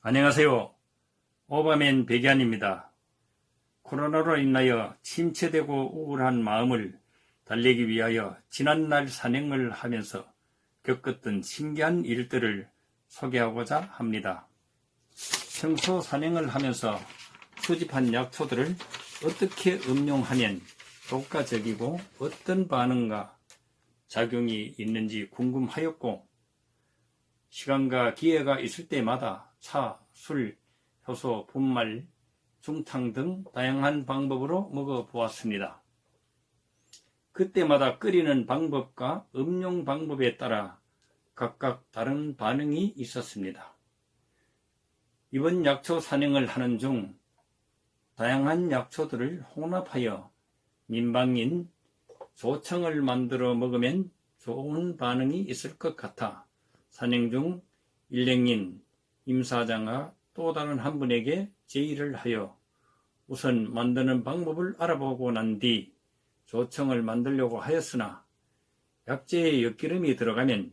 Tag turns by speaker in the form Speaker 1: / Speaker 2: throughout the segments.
Speaker 1: 안녕하세요. 오바맨 백연입니다. 코로나로 인하여 침체되고 우울한 마음을 달래기 위하여 지난날 산행을 하면서 겪었던 신기한 일들을 소개하고자 합니다. 평소 산행을 하면서 수집한 약초들을 어떻게 음용하면 효과적이고 어떤 반응과 작용이 있는지 궁금하였고 시간과 기회가 있을 때마다 차, 술, 효소, 분말, 중탕 등 다양한 방법으로 먹어보았습니다. 그때마다 끓이는 방법과 음용 방법에 따라 각각 다른 반응이 있었습니다. 이번 약초 산행을 하는 중 다양한 약초들을 혼합하여 민방인 조청을 만들어 먹으면 좋은 반응이 있을 것 같아 산행 중 일행인 임 사장과 또 다른 한 분에게 제의를 하여 우선 만드는 방법을 알아보고 난 뒤 조청을 만들려고 하였으나 약재에 엿기름이 들어가면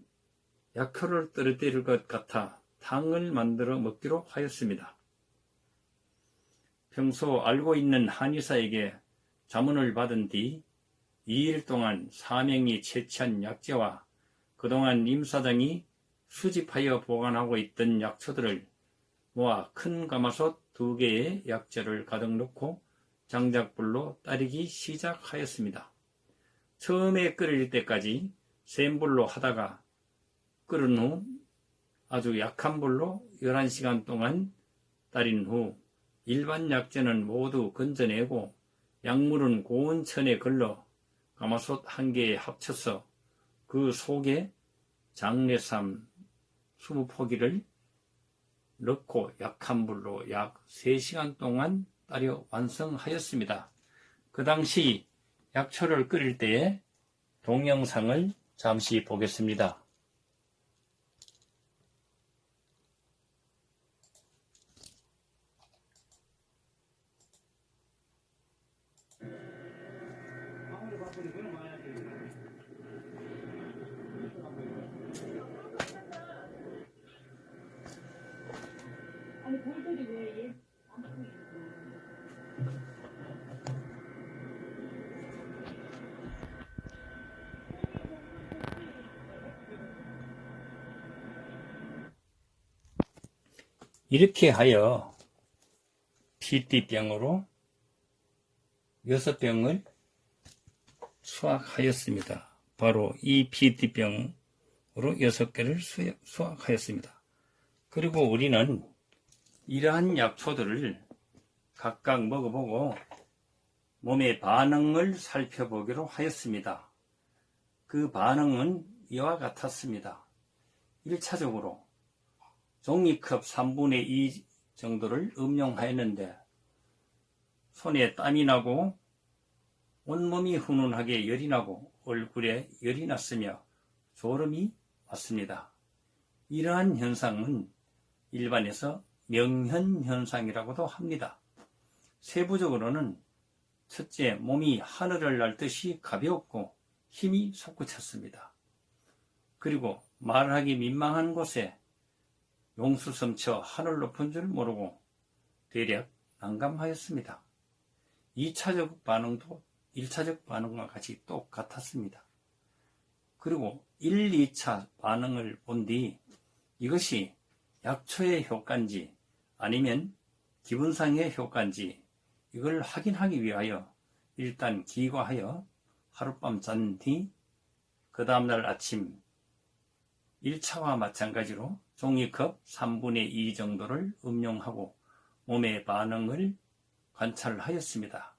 Speaker 1: 약효를 떨어뜨릴 것 같아 탕을 만들어 먹기로 하였습니다. 평소 알고 있는 한의사에게 자문을 받은 뒤 2일 동안 사명이 채취한 약재와 그동안 임 사장이 수집하여 보관하고 있던 약초들을 모아 큰 가마솥 두 개의 약재를 가득 넣고 장작불로 따르기 시작하였습니다. 처음에 끓일 때까지 센 불로 하다가 끓은 후 아주 약한 불로 11시간 동안 따린 후 일반 약재는 모두 건져내고 약물은 고운 천에 걸러 가마솥 한 개에 합쳐서 그 속에 장례삼 20포기를 넣고 약한 불로 약 3시간 동안 따려 완성하였습니다. 그 당시 약초를 끓일 때의 동영상을 잠시 보겠습니다. 이렇게 하여 PT병으로 여섯 병을 수확하였습니다. 바로 이 PT병으로 여섯 개를 수- 수확하였습니다. 그리고 우리는 이러한 약초들을 각각 먹어보고 몸의 반응을 살펴보기로 하였습니다. 그 반응은 이와 같았습니다. 1차적으로 종이컵 3분의 2 정도를 음용하였는데 손에 땀이 나고 온몸이 훈훈하게 열이 나고 얼굴에 열이 났으며 졸음이 왔습니다. 이러한 현상은 일반에서 명현 현상이라고도 합니다. 세부적으로는 첫째 몸이 하늘을 날듯이 가볍고 힘이 솟구쳤습니다. 그리고 말하기 민망한 곳에 용수 섬쳐 하늘 높은 줄 모르고 대략 난감하였습니다. 2차적 반응도 1차적 반응과 같이 똑같았습니다. 그리고 1, 2차 반응을 본 뒤 이것이 약초의 효과인지 아니면 기분상의 효과인지 이걸 확인하기 위하여 일단 기과하여 하룻밤 잔 뒤 그 다음날 아침 1차와 마찬가지로 종이컵 3분의 2 정도를 음용하고 몸의 반응을 관찰하였습니다.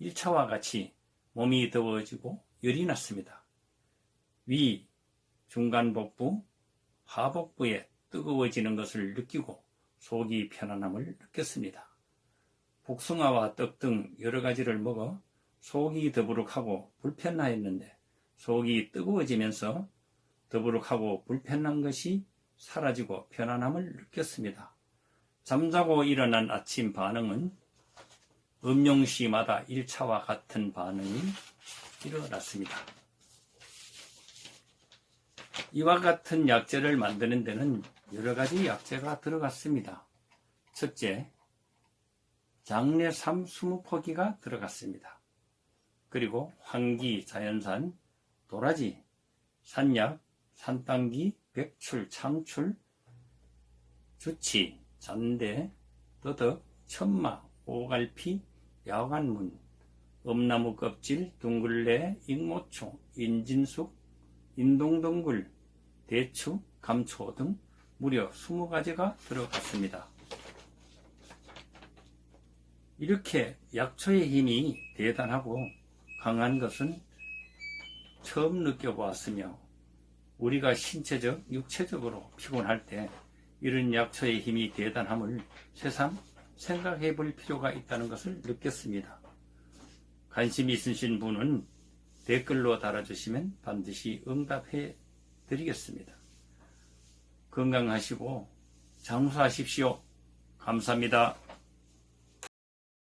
Speaker 1: 1차와 같이 몸이 더워지고 열이 났습니다. 위, 중간 복부, 하복부에 뜨거워지는 것을 느끼고 속이 편안함을 느꼈습니다. 복숭아와 떡 등 여러 가지를 먹어 속이 더부룩하고 불편하였는데 속이 뜨거워지면서 더부룩하고 불편한 것이 사라지고 편안함을 느꼈습니다. 잠자고 일어난 아침 반응은 음용 시마다 1차와 같은 반응이 일어났습니다. 이와 같은 약재를 만드는 데는 여러 가지 약재가 들어갔습니다. 첫째, 장례삼 20포기가 들어갔습니다. 그리고 황기, 자연산, 도라지, 산약, 산땅기, 백출, 참출, 주치, 잔대, 더덕, 천마, 오갈피, 야간문, 엄나무 껍질, 둥글레, 익모초, 인진숙, 인동덩굴, 대추, 감초 등 무려 20가지가 들어갔습니다. 이렇게 약초의 힘이 대단하고 강한 것은 처음 느껴보았으며 우리가 신체적, 육체적으로 피곤할 때 이런 약초의 힘이 대단함을 새삼 생각해 볼 필요가 있다는 것을 느꼈습니다. 관심 있으신 분은 댓글로 달아주시면 반드시 응답해 드리겠습니다. 건강하시고 장수하십시오. 감사합니다.